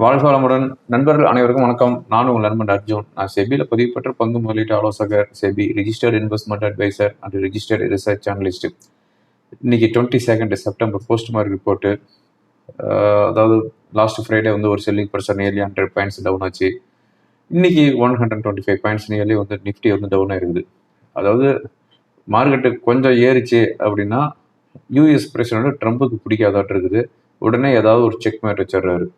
வாழ்க வளமுடன். நண்பர்கள் அனைவருக்கும் வணக்கம். நான் உங்கள் நண்பன் அர்ஜுன். நான் செபியில் பதிவு பெற்ற பங்கு முதலீட்டு ஆலோசகர் SEBI registered investment adviser and registered research analyst இன்னைக்கு twenty second September post market report அதாவது லாஸ்ட் ஃப்ரைடே வந்து ஒரு selling pressure nearly hundred points down ஆச்சு. இன்னைக்கு one hundred twenty five points nearly வந்து நிஃப்டி வந்து டவுன் ஆயிருக்குது அதாவது மார்க்கெட்டு கொஞ்சம் ஏறிச்சு அப்படின்னா யூஎஸ் பிரசிடென்ட் ட்ரம்புக்கு பிடிக்காதாட்டு இருக்குது. உடனே ஏதாவது ஒரு செக் மேட் வச்சிடுறாரு.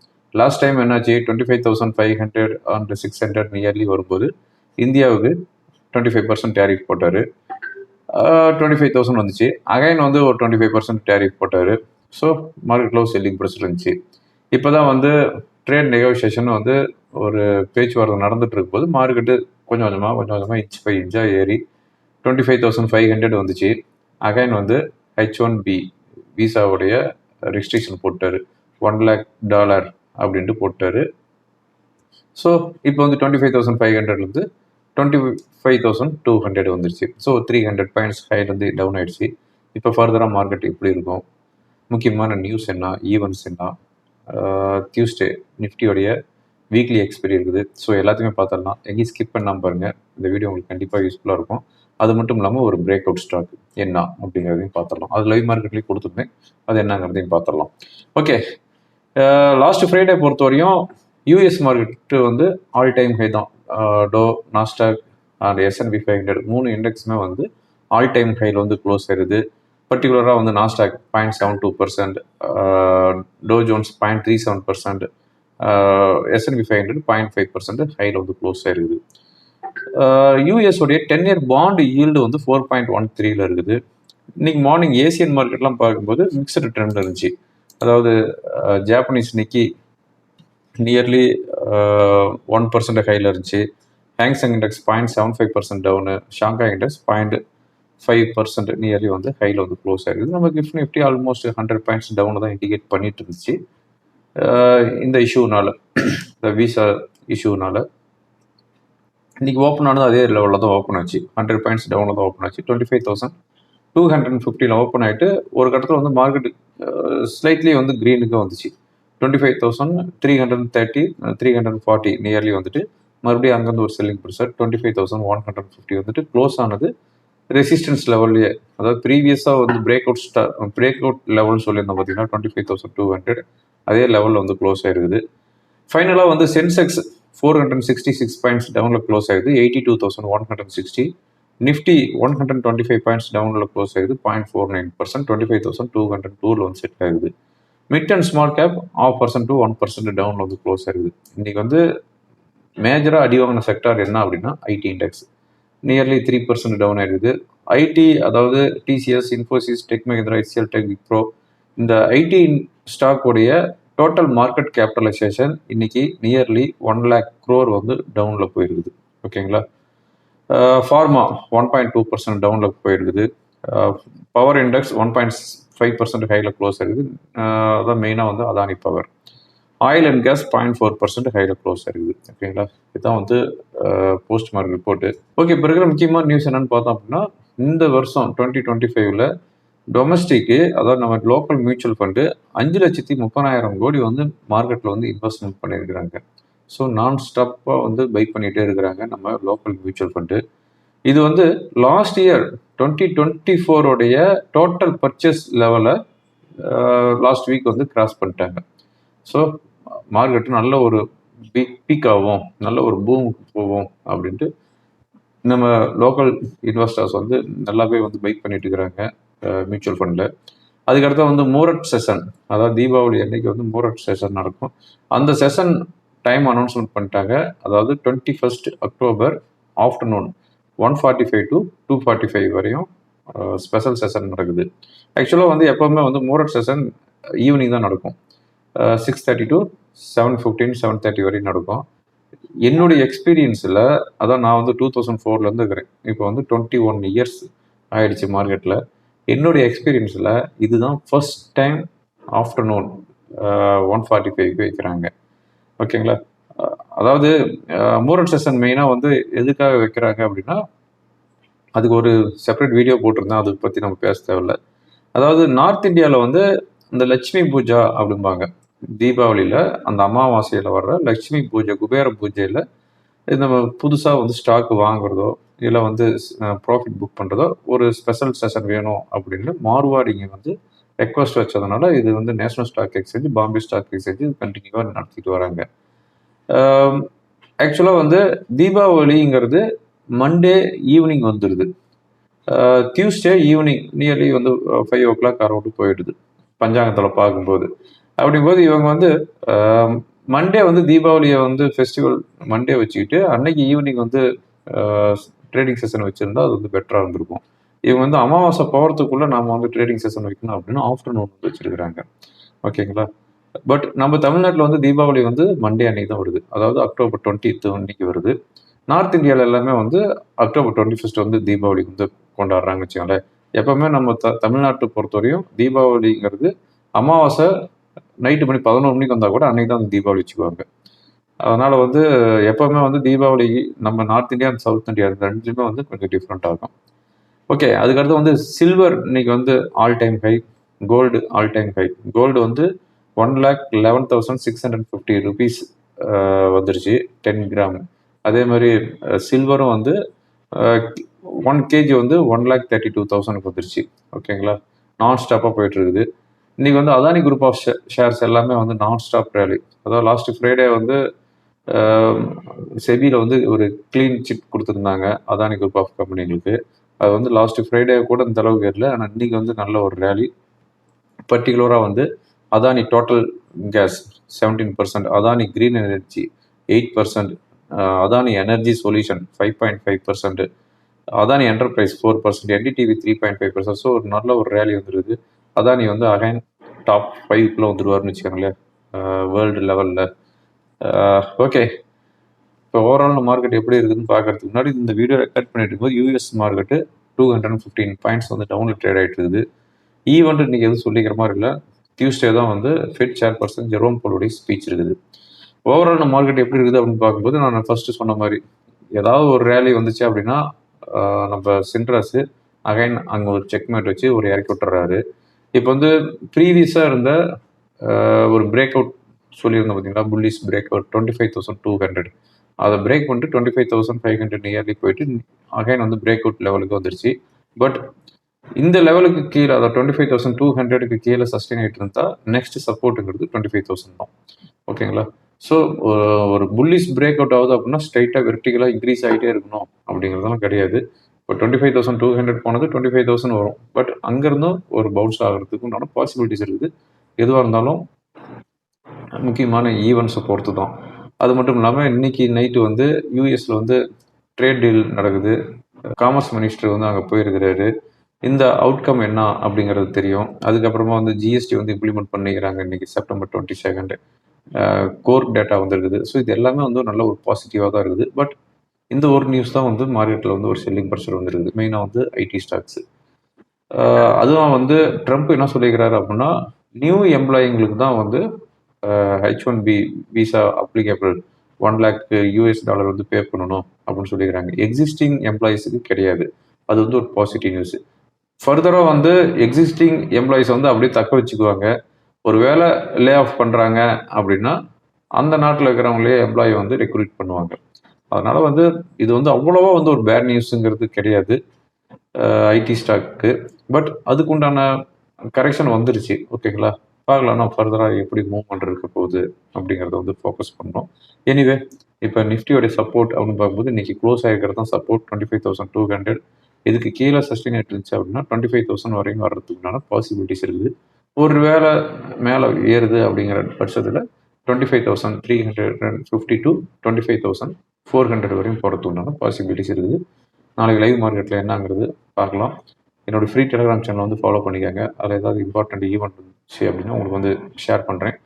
லாஸ்ட் டைம் என்னாச்சு? Twenty five thousand five hundred and six hundred nearly வரும்போது இந்தியாவுக்கு டுவெண்ட்டி ஃபைவ் பர்சன்ட் டேரிஃப் போட்டார். டுவெண்ட்டி ஃபைவ் தௌசண்ட் வந்துச்சு. அகைன் வந்து ஒரு டுவெண்ட்டி ஃபைவ் பர்சன்ட் டேரிஃப் போட்டார் ஸோ மார்க்கெட்டில் செல்லிங் ப்ரெஸ் இருந்துச்சு. இப்போ தான் வந்து ட்ரேட் நெகோசியேஷன் வந்து ஒரு பேச்சுவார்த்தை நடந்துட்டு இருக்கும்போது மார்க்கெட்டு கொஞ்சம் கொஞ்சமாக கொஞ்சம் கொஞ்சமாக இன்ச் பை இன்ச்சாக ஏறி twenty five thousand five hundred வந்துச்சு. அகைன் வந்து ஹெச் ஒன் பி விசாவுடைய ரெஜிஸ்ட்ரேஷன் போட்டார். ஒன் லேக் டாலர் அப்படின்ட்டு போட்டார். ஸோ இப்போ வந்து டுவெண்ட்டி ஃபைவ் தௌசண்ட் ஃபைவ் ஹண்ட்ரட்லேருந்து twenty five thousand two hundred வந்துருச்சு. ஸோ த்ரீ ஹண்ட்ரட் பாயிண்ட்ஸ் ஹைலேருந்து டவுன் ஆயிடுச்சு. இப்போ ஃபர்தராக மார்க்கெட் எப்படி இருக்கும்? முக்கியமான நியூஸ் என்ன? ஈவெண்ட்ஸ் என்ன? டியூஸ்டே நிஃப்டியோடைய வீக்லி எக்ஸ்பீரி இருக்குது. ஸோ எல்லாத்தையுமே பார்த்துடலாம். எங்கேயும் ஸ்கிப் பண்ணாமல் பாருங்கள் இந்த வீடியோ உங்களுக்கு கண்டிப்பாக யூஸ்ஃபுல்லாக இருக்கும். அது மட்டும் இல்லாமல் ஒரு பிரேக் அவுட் ஸ்டாக் என்ன அப்படிங்கிறதையும் பார்த்துடலாம். அது லைவ் மார்க்கெட்லேயும் கொடுத்துருந்தேன். அது என்னங்கிறதையும் பார்த்துடலாம். ஓகே லாஸ்ட் ஃப்ரைடே பொறுத்த வரையும் யூஎஸ் மார்க்கெட்டு வந்து ஆல் டைம் ஹை தான். Dow Nasdaq and S and P five hundred மூணு இண்டெக்ஸுமே வந்து ஆல் டைம் ஹையில் வந்து க்ளோஸ் ஆயிருது. பர்டிகுலராக வந்து Nasdaq point seven two percent Dow Jones point three seven percent S and P five hundred point five percent ஹையில் வந்து க்ளோஸ் ஆயிருக்குது யூஎஸ் உடைய டென் இயர் பாண்டு ஈல்டு வந்து ஃபோர் பாயிண்ட் ஒன் த்ரீல இருக்குது. இன்னைக்கு மார்னிங் ஏசியன் மார்க்கெட்லாம் பார்க்கும்போது மிக்சடு ட்ரெண்ட் இருந்துச்சு. அதாவது Japanese Nikkei nearly one percent ஹையில் இருந்துச்சு. Hang Seng index point seven five percent down Shanghai index point five percent nearly வந்து ஹையில் வந்து க்ளோஸ் ஆகிருது நம்ம gift Nifty almost hundred points down தான் இண்டிகேட் பண்ணிட்டு இருந்துச்சு. இந்த இஷ்யூனால இந்த விசா இஷ்யூனால இன்னைக்கு ஓப்பன் ஆனது அதே லெவலில் தான் ஓப்பன் ஆச்சு. ஹண்ட்ரட் பாயிண்ட்ஸ் டவுனில் தான் ஓப்பன் ஆச்சு. Twenty five thousand two hundred ஃபிஃப்டியில் ஓப்பன் ஆகிட்டு ஒரு கட்டத்தில் வந்து மார்க்கெட் ஸ்லைட்லி வந்து க்ரீனுக்கு வந்துச்சு. Twenty five thousand three hundred thirty three hundred forty nearly வந்துட்டு மறுபடியும் அங்கேருந்து ஒரு selling pressure twenty five thousand one hundred fifty வந்துட்டு க்ளோஸ் ஆனது ரெசிஸ்டன்ஸ் லெவல்லையே அதாவது ப்ரீவியஸாக வந்து பிரேக் அவுட் ஸ்டா பிரேக் அவுட் லெவல்னு சொல்லியிருந்தோம் பார்த்தீங்கன்னா twenty five thousand two hundred அதே லெவலில் வந்து க்ளோஸ் ஆயிருக்குது. ஃபைனலாக வந்து Sensex four hundred sixty six points டவுனில் க்ளோஸ் ஆகுது eighty two thousand one hundred sixty Nifty one hundred twenty five points டவுனில் க்ளோஸ் ஆகுது point four nine percent twenty five thousand two hundred டூவில் வந்து செட் ஆகுது mid and small cap half percent to one percent டவுனில் வந்து close ஆகுது. இன்னைக்கு வந்து மேஜராக அடி வாங்கின செக்டார் என்ன அப்படின்னா IT index nearly three percent down ஆகிடுது ஐடி அதாவது TCS Infosys Tech Mahindra HCL Tech Wipro இந்த ஐடி ஸ்டாக்குடைய டோட்டல் மார்க்கெட் கேபிட்டலைசேஷன் இன்னைக்கு நியர்லி ஒன் லேக் க்ரோர் வந்து டவுனில் போயிருக்குது ஓகேங்களா pharma one point two percent டவுனில் போயிருக்குது. Power index one point five percent ஹையில் க்ளோஸ் ஆயிருக்குது. அதான் மெயினாக வந்து Adani power oil and gas point four percent ஹையில் க்ளோஸ் ஆயிருக்குது. ஓகேங்களா இதுதான் வந்து போஸ்ட் மார்க் ரிப்போர்ட்டு ஓகே இப்போ இருக்கிற முக்கியமான நியூஸ் என்னென்னு பார்த்தோம் அப்படின்னா இந்த வருஷம் டுவெண்ட்டி டுவெண்ட்டி ஃபைவ்ல டொமஸ்டிக்கு அதாவது நம்ம லோக்கல் மியூச்சுவல் ஃபண்டு அஞ்சு லட்சத்தி முப்பதாயிரம் கோடி வந்து மார்க்கெட்டில் வந்து இன்வெஸ்ட்மெண்ட் பண்ணியிருக்கிறாங்க. ஸோ நான் ஸ்டாப்பாக வந்து பை பண்ணிகிட்டே இருக்கிறாங்க நம்ம லோக்கல் மியூச்சுவல் ஃபண்டு இது வந்து லாஸ்ட் இயர் டுவெண்ட்டி டுவெண்ட்டி ஃபோருடைய டோட்டல் பர்ச்சேஸ் லெவலை லாஸ்ட் வீக் வந்து கிராஸ் பண்ணிட்டாங்க. ஸோ மார்க்கெட்டு நல்ல ஒரு பீக் பீக் ஆகும் நல்ல ஒரு பூமுக்கு போவோம் அப்படின்ட்டு நம்ம லோக்கல் இன்வெஸ்டர்ஸ் வந்து நல்லாவே வந்து பைக் பண்ணிட்டு இருக்கிறாங்க மியூச்சுவல் ஃபண்டில் அதுக்கடுத்து வந்து மூரட் செஷன் அதாவது தீபாவளி அன்னைக்கு வந்து மூரட் செஷன் நடக்கும். அந்த செஷன் டைம் அனௌன்ஸ்மெண்ட் பண்ணிட்டாங்க. அதாவது twenty first October afternoon one forty five to two forty five வரையும் ஸ்பெஷல் செஷன் நடக்குது ஆக்சுவலாக வந்து எப்போவுமே வந்து மூரட் செஷன் ஈவினிங் தான் நடக்கும். Six thirty to seven fifteen seven thirty வரையும் நடக்கும். என்னுடைய எக்ஸ்பீரியன்ஸில் அதான் நான் வந்து டூ தௌசண்ட் ஃபோர்லேருந்து இருக்கிறேன் இப்போ வந்து டுவெண்ட்டி ஒன் இயர்ஸ் ஆயிடுச்சு மார்க்கெட்டில் என்னுடைய எக்ஸ்பீரியன்ஸில் இதுதான் first time afternoon one forty five வைக்கிறாங்க. ஓகேங்களா? அதாவது மூரன் செஷன் மெயினாக வந்து எதுக்காக வைக்கிறாங்க அப்படின்னா அதுக்கு ஒரு செப்பரேட் வீடியோ போட்டிருந்தேன். அதை பற்றி நம்ம பேச தேவையில்ல. அதாவது நார்த் இந்தியாவில் வந்து இந்த லட்சுமி பூஜா அப்படிம்பாங்க. தீபாவளியில் அந்த அமாவாசையில் வர்ற லட்சுமி பூஜை குபேர பூஜையில் நம்ம புதுசாக வந்து ஸ்டாக் வாங்குறதோ இல்லை வந்து ப்ராஃபிட் புக் பண்ணுறதோ ஒரு ஸ்பெஷல் செஷன் வேணும் அப்படின்னு மார்வாடிங்க வந்து ரெக்வஸ்ட் வச்சதுனால இது வந்து national stock exchange Bombay stock exchange கண்டினியூவாக நடத்திட்டு வராங்க. ஆக்சுவலாக வந்து தீபாவளிங்கிறது மண்டே ஈவினிங் வந்துடுது டியூஸ்டே ஈவினிங் நியர்லி வந்து ஃபைவ் ஓ கிளாக் அரௌண்டு போயிடுது. பஞ்சாங்கத்தில் பார்க்கும்போது. அப்படிங்கும்போது இவங்க வந்து மண்டே வந்து தீபாவளியை வந்து ஃபெஸ்டிவல் மண்டே வச்சுக்கிட்டு அன்னைக்கு ஈவினிங் வந்து ட்ரேடிங் செஷன் வச்சுருந்தா அது வந்து பெட்டராக இருந்திருக்கும். இவங்க வந்து அமாவாசை போகிறதுக்குள்ளே நம்ம வந்து ட்ரேடிங் செஷன் வைக்கணும் அப்படின்னு ஆஃப்டர்நூன் வந்து வச்சுருக்குறாங்க. ஓகேங்களா பட் நம்ம தமிழ்நாட்டில் வந்து தீபாவளி வந்து மண்டே அன்னைக்கு தான் வருது. அதாவது அக்டோபர் டுவெண்ட்டி அன்னைக்கு வருது. நார்த் இந்தியாவில் எல்லாமே வந்து அக்டோபர் டுவெண்ட்டி ஃபஸ்ட் வந்து தீபாவளி வந்து கொண்டாடுறாங்கன்னு வச்சுக்கோங்களேன். எப்போவுமே நம்ம த தமிழ்நாட்டை பொறுத்தவரையும் தீபாவளிங்கிறது அமாவாசை நைட்டு மணி பதினோரு மணிக்கு வந்தால் கூட அன்னைக்கு தான் வந்து தீபாவளி வச்சுக்குவாங்க. அதனால் வந்து எப்போவுமே வந்து தீபாவளி நம்ம north India and south India ரெண்டுலேயுமே வந்து கொஞ்சம் டிஃப்ரெண்ட் ஆகும் ஓகே அதுக்கடுத்து வந்து சில்வர் இன்னைக்கு வந்து all time high gold all time high gold வந்து one lakh eleven thousand six hundred fifty rupees வந்துருச்சு டென் கிராம் அதே மாதிரி uh, சில்வரும் வந்து uh, ஒன் கேஜி வந்து ஒன் லேக் தேர்ட்டி டூ தௌசண்ட்க்கு வந்துருச்சு. ஓகேங்களா நான் ஸ்டாப்பாக போயிட்டுருக்குது. இன்றைக்கி வந்து அதானி குரூப் ஆஃப் ஷேர்ஸ் எல்லாமே வந்து நான் ஸ்டாப் ரேலி அதாவது லாஸ்ட் ஃப்ரைடே வந்து um, செபியில் வந்து ஒரு க்ளீன் சிட் கொடுத்துருந்தாங்க அதானி குரூப் ஆஃப் கம்பெனிகளுக்கு அது வந்து லாஸ்ட் ஃப்ரைடே கூட இந்த அளவுக்கு ஏறல. ஆனால் இன்றைக்கி வந்து நல்ல ஒரு ரேலி பர்டிகுலராக வந்து Adani total gas seventeen percent Adani green energy eight percent Adani energy solution five point five percent Adani enterprise four percent NDTV three point five percent so ஒரு நல்ல ஒரு ரேலி வந்துருது. அதானி வந்து அகைன் டாப் ஃபைவ்க்குள்ளே வந்துடுவார்னு வச்சுக்கோங்களேன். World லெவலில் okay இப்போ overall market எப்படி இருக்குதுன்னு பார்க்கறதுக்கு முன்னாடி இந்த வீடியோ ரெக்கார்ட் பண்ணிட்டு இருக்கும்போது US market two hundred fifteen points வந்து டவுனில் ட்ரேட் ஆகிட்டு இருக்குது. ஈவெண்ட் இன்றைக்கி எதுவும் சொல்லிக்கிற மாதிரி இல்லை. டியூஸ்டே தான் வந்து ஃபெட் சேர்பர்சன் ஜெரோம் போலுடைய ஸ்பீச் இருக்குது. ஓவரால் மார்க்கெட் எப்படி இருக்குது அப்படின்னு பார்க்கும்போது நான் ஃபஸ்ட்டு சொன்ன மாதிரி ஏதாவது ஒரு ரேலி வந்துச்சு அப்படின்னா நம்ம சென்ட்ராஸு அகைன் அங்கே ஒரு செக்மேட் வச்சு ஒரு இறக்கி விட்டுறாரு. இப்போ வந்து ப்ரீவியஸாக இருந்த ஒரு பிரேக் அவுட் சொல்லியிருந்தோம் பார்த்தீங்களா? Bullish break out twenty five thousand two hundred அதை பிரேக் பண்ணிட்டு twenty five thousand five hundred nearly போயிட்டு அகைன் வந்து பிரேக் அவுட் லெவலுக்கு வந்துருச்சு. பட் இந்த லெவலுக்கு கீழே அதை டுவெண்ட்டி ஃபைவ் தௌசண்ட் டூ ஹண்ட்ரடுக்கு கீழே சஸ்டெயின் ஆகிட்டு இருந்தால் நெக்ஸ்ட் சப்போர்ட்டுங்கிறது டுவெண்ட்டி ஃபைவ் தௌசண்ட் தான். ஓகேங்களா ஸோ ஒரு புல்லிஸ் பிரேக் அவுட் ஆகுது அப்படின்னா ஸ்ட்ரைட்டாக வெர்டிகலாக இன்க்ரீஸ் ஆகிட்டே இருக்கணும் அப்படிங்கிறதெல்லாம் கிடையாது. இப்போ twenty five thousand two hundred போனது டுவெண்ட்டி ஃபைவ் தௌசண்ட் வரும். பட் அங்கேருந்தும் ஒரு பவுன்ஸ் ஆகிறதுக்கு உண்டான பாசிபிலிட்டிஸ் இருக்குது. எதுவாக இருந்தாலும் முக்கியமான ஈவெண்ட்ஸை பொறுத்து தான். அது மட்டும் இல்லாமல் இன்னைக்கு நைட்டு வந்து யூஎஸில் வந்து ட்ரேட் டீல் நடக்குது. காமர்ஸ் மினிஸ்டர் வந்து அங்கே போயிருக்கிறாரு. இந்த அவுட்கம் என்ன அப்படிங்கிறது தெரியும். அதுக்கப்புறமா வந்து ஜிஎஸ்டி வந்து இம்ப்ளிமெண்ட் பண்ணிக்கிறாங்க இன்னைக்கு September twenty second core data வந்துருக்குது ஸோ இது எல்லாமே வந்து நல்ல ஒரு பாசிட்டிவாக தான் இருக்குது. பட் இந்த ஒரு நியூஸ் தான் வந்து மார்க்கெட்டில் வந்து ஒரு செல்லிங் ப்ரெஷர் வந்துருக்குது. மெயினாக வந்து ஐடி ஸ்டாக்ஸு அதுவும் வந்து ட்ரம்ப் என்ன சொல்லிக்கிறாரு அப்படின்னா நியூ எம்ப்ளாயிங்களுக்கு தான் வந்து H one B visa applicable one lakh US dollar வந்து பே பண்ணணும் அப்படின்னு சொல்லிக்கிறாங்க. எக்ஸிஸ்டிங் எம்ப்ளாயிஸுக்கு கிடையாது. அது வந்து ஒரு பாசிட்டிவ் நியூஸ் ஃபர்தராக வந்து எக்ஸிஸ்டிங் எம்ப்ளாயிஸ் வந்து அப்படியே தக்க வச்சுக்குவாங்க. ஒரு வேளை லே ஆஃப் பண்ணுறாங்க அப்படின்னா அந்த நாட்டில் இருக்கிறவங்களே எம்ப்ளாயி வந்து ரெக்ரூட் பண்ணுவாங்க. அதனால் வந்து இது வந்து அவ்வளோவா வந்து ஒரு பேட் நியூஸுங்கிறது கிடையாது. ஐடி ஸ்டாக்கு பட் அதுக்குண்டான கரெக்ஷன் வந்துருச்சு. ஓகேங்களா பார்க்கலாம் நான் ஃபர்தராக எப்படி மூவ்மெண்ட் இருக்க போகுது அப்படிங்கிறத வந்து ஃபோக்கஸ் பண்ணோம் எனிவே இப்போ நிஃப்டியோடைய சப்போர்ட் அப்படின்னு பார்க்கும்போது இன்றைக்கி க்ளோஸ் ஆகிருக்கிறது தான் support twenty five thousand two hundred இதுக்கு கீழே சஸ்டெயின் ஆகிட்டு இருந்துச்சு அப்படின்னா டுவெண்ட்டி ஃபைவ் தௌசண்ட் வரையும் வர்றதுக்குண்டான பாசிபிலிட்டிஸ் இருக்குது. ஒரு வேலை மேலே ஏறுது அப்படிங்கிற பட்சத்தில் twenty five thousand three hundred fifty to twenty five thousand four hundred வரையும் போகிறதுக்குண்டான பாசிபிலிட்டிஸ் இருக்குது. நாளைக்கு லைவ் மார்க்கெட்டில் என்னங்கிறது பார்க்கலாம். என்னோடய ஃப்ரீ டெலிகிராம் சேனல் வந்து ஃபாலோ பண்ணிக்கோங்க. அதில் ஏதாவது இம்பார்ட்டண்ட் ஈவெண்ட் இருந்துச்சு அப்படின்னா உங்களுக்கு வந்து ஷேர் பண்ணுறேன்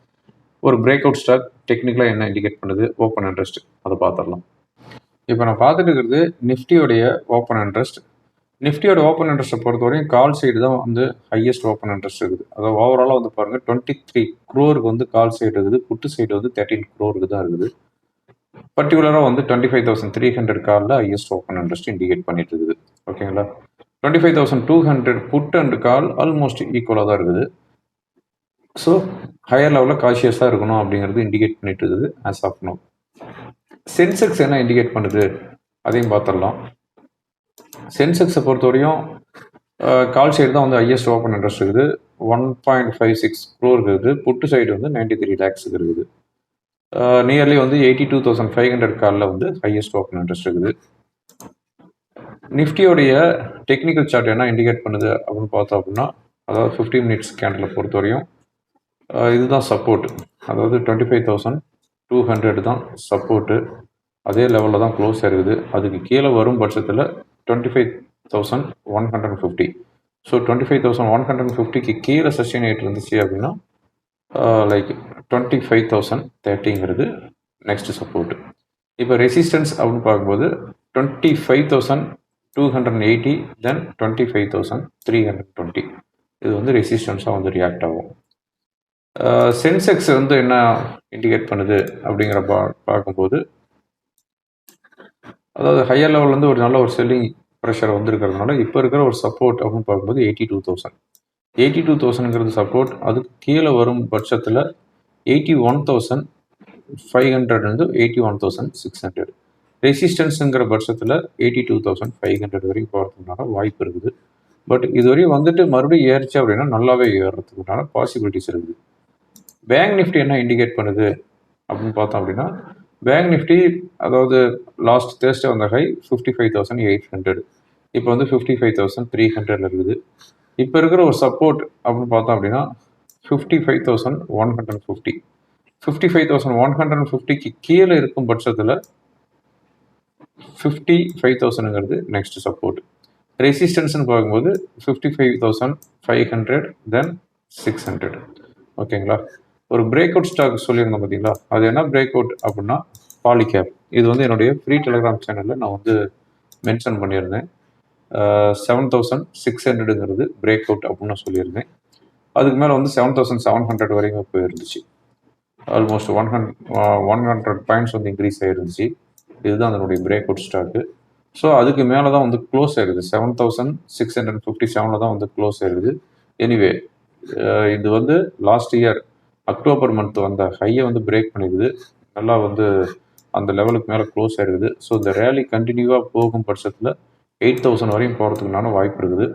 ஒரு பிரேக் அவுட் ஸ்டாக் டெக்னிக்கலாக என்ன இண்டிகேட் பண்ணுது? ஓப்பன் இன்ட்ரெஸ்ட் அதை பார்த்துடலாம். இப்போ நான் பார்த்துட்டு இருக்கிறது நிஃப்டியோடைய ஓப்பன் இன்ட்ரெஸ்ட் நிஃப்டியோட ஓப்பன் இன்ட்ரெஸ்ட்டை பொறுத்தவரையும் கால் சைடு தான் வந்து ஹையஸ்ட் ஓப்பன் இன்ட்ரெஸ்ட் இருக்குது. அதாவது ஓவராலாக வந்து பாருங்கள் டுவெண்ட்டி த்ரீ க்ரோருக்கு வந்து கால் சைடு இருக்குது. புட்டு சைடு வந்து தேர்ட்டின் க்ரோருக்கு தான் இருக்குது. பர்டிகுலராக வந்து twenty five thousand three hundred காலில் ஹையஸ்ட் ஓப்பன் இன்ட்ரெஸ்ட் இண்டிகேட் பண்ணிட்டு இருக்குது. ஓகேங்களா twenty five thousand two hundred put and call almost ஈக்குவலாக தான் இருக்குது. ஸோ ஹையர் லெவலில் காஷியஸாக இருக்கணும் அப்படிங்கிறது இண்டிகேட் பண்ணிட்டு இருக்குது ஆஸ் ஆஃப் நோ சென்செக்ஸ் என்ன இண்டிகேட் பண்ணுது? அதையும் பார்த்துடலாம். சென்செக்ஸை பொறுத்தவரையும் கால் சைடு தான் வந்து ஹையஸ்ட் ஓப்பன் இன்ட்ரெஸ்ட் இருக்குது. One point five six crore இருக்குது. புட்டு சைடு வந்து நைன்டி த்ரீ லேக்ஸுக்கு இருக்குது நியர்லி வந்து eighty two thousand five hundred காலில் வந்து ஹையஸ்ட் ஓப்பன் இன்ட்ரெஸ்ட் இருக்குது. நிஃப்டியோடைய டெக்னிக்கல் சார்ட் என்ன இண்டிகேட் பண்ணுது அப்படின்னு பார்த்தோம் அப்படின்னா அதாவது ஃபிஃப்டி மினிட்ஸ் கேண்டில் பொறுத்தவரையும் இதுதான் சப்போர்ட் அதாவது twenty five thousand two hundred தான் சப்போர்ட்டு அதே லெவலில் தான் க்ளோஸ் இருக்குது அதுக்கு கீழே வரும் பட்சத்தில் twenty five thousand one hundred fifty so twenty five thousand one hundred ஃபிஃப்டிக்கு கீழே சஸ்டெயின் ஆகிட்டு இருந்துச்சு அப்படின்னா லைக் டுவெண்ட்டி ஃபைவ் தௌசண்ட் தேர்ட்டிங்கிறது நெக்ஸ்ட் சப்போர்ட் இப்போ ரெசிஸ்டன்ஸ் அப்படின்னு பார்க்கும்போது twenty five thousand two hundred eighty then twenty five thousand three hundred twenty இது வந்து ரெசிஸ்டன்ஸாக வந்து ரியாக்ட் ஆகும். சென்செக்ஸ் வந்து என்ன இண்டிகேட் பண்ணுது அப்படிங்கிற பா பார்க்கும்போது அதாவது ஹையர் லெவல்லேருந்து ஒரு நல்ல ஒரு செல்லிங் ப்ரெஷர் வந்திருக்கிறதுனால இப்போ இருக்கிற ஒரு சப்போர்ட் அப்படின்னு பார்க்கும்போது eighty two thousand eighty two தௌசண்ட்ங்கிறது support அதுக்கு கீழே வரும் பட்சத்தில் எயிட்டி ஒன் தௌசண்ட் ஃபைவ் ஹண்ட்ரட்லேருந்து eighty one thousand six hundred ரெசிஸ்டன்ஸுங்கிற பட்சத்தில் eighty two thousand five hundred வரைக்கும் போகிறதுனால வாய்ப்பு இருக்குது. பட் இதுவரையும் வந்துட்டு மறுபடியும் ஏறிச்சு அப்படின்னா நல்லாவே ஏறுறதுக்குண்டான பாசிபிலிட்டிஸ் இருக்குது. பேங்க் நிஃப்டி என்ன இண்டிகேட் பண்ணுது அப்படின்னு பார்த்தோம் அப்படின்னா பேங்க் நிஃப்டி அதாவது லாஸ்ட் தேர்ஸ்டே வந்த high fifty five thousand eight hundred இப்போ வந்து ஃபிஃப்டி ஃபைவ் தௌசண்ட் த்ரீ ஹண்ட்ரட்ல இருக்குது. இப்போ இருக்கிற ஒரு சப்போர்ட் அப்படின்னு பார்த்தோம் அப்படின்னா fifty five thousand one hundred fifty fifty five thousand one hundred ஃபிஃப்டிக்கு கீழே இருக்கும் பட்சத்தில் ஃபிஃப்டி ஃபைவ் தௌசண்ட்ங்கிறது நெக்ஸ்ட் சப்போர்ட் ரெசிஸ்டன்ஸ்னு பார்க்கும்போது fifty five thousand five hundred then six hundred ஓகேங்களா ஒரு பிரேக் அவுட் ஸ்டாக் சொல்லியிருந்தேன் பார்த்தீங்களா அது என்ன பிரேக் அவுட் அப்படின்னா பாலிகேப் இது வந்து என்னுடைய ஃப்ரீ டெலிகிராம் சேனலில் நான் வந்து மென்ஷன் பண்ணியிருந்தேன். செவன் தௌசண்ட் சிக்ஸ் ஹண்ட்ரடுங்கிறது பிரேக் அவுட் அப்படின்னு சொல்லியிருந்தேன். அதுக்கு மேலே வந்து செவன் தௌசண்ட் செவன் ஹண்ட்ரட் வரைக்கும் போயிருந்துச்சு. Almost one hund one hundred points வந்து இன்க்ரீஸ் ஆகிருந்துச்சு இதுதான் அதனுடைய பிரேக் அவுட் ஸ்டாக்கு ஸோ அதுக்கு மேலே தான் வந்து க்ளோஸ் ஆயிருது seven thousand six hundred fifty செவனில் தான் வந்து க்ளோஸ் ஆயிருது எனிவே இது வந்து லாஸ்ட் இயர் அக்டோபர் மந்த் வந்த ஹையை வந்து பிரேக் பண்ணிடுது நல்லா வந்து அந்த லெவலுக்கு மேலே க்ளோஸ் ஆயிருக்குது. ஸோ இந்த ரேலி கண்டினியூவாக போகும் பட்சத்தில் எயிட் தௌசண்ட் வரையும் போகிறதுக்குனால வாய்ப்பு இருக்குது.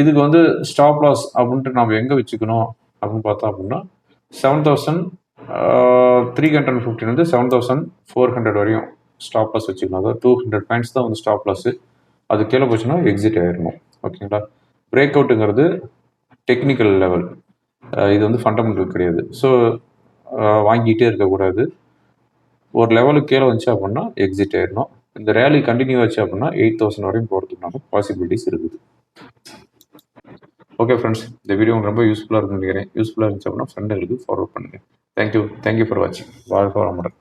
இதுக்கு வந்து ஸ்டாப் லாஸ் அப்படின்ட்டு நம்ம எங்கே வச்சுக்கணும் அப்படின்னு பார்த்தோம் அப்படின்னா seven thousand three hundred fifteen seven thousand four hundred வரையும் ஸ்டாப் லாஸ் வச்சுக்கணும். அதாவது டூ ஹண்ட்ரட் பாயிண்ட்ஸ் தான் வந்து ஸ்டாப் லாஸு அது கீழே போச்சுன்னா எக்ஸிட் ஆயிடணும் ஓகேங்களா பிரேக் அவுட்டுங்கிறது டெக்னிக்கல் லெவல் இது வந்து ஃபண்டமெண்டல் கிடையாது. ஸோ வாங்கிட்டே இருக்கக்கூடாது. ஒரு லெவலுக்கு கீழே வந்துச்சு அப்படின்னா எக்ஸிட் ஆயிடணும். இந்த ரேலி கண்டினியூ ஆச்சு அப்படின்னா எயிட் தௌசண்ட் வரையும் போகிறதுக்கான பாசிபிலிட்டிஸ் இருக்குது. ஓகே ஃப்ரெண்ட்ஸ் இந்த வீடியோ உங்களுக்கு ரொம்ப யூஸ்ஃபுல்லாக இருக்குன்னு நினைக்கிறேன். யூஸ்ஃபுல்லாக இருந்துச்சு அப்படின்னா ஃப்ரெண்டுகளுக்கு ஃபார்வர்ட் பண்ணுங்கள் thank you thank you for வாட்சிங் வாழ்க்கை வளமுடன்.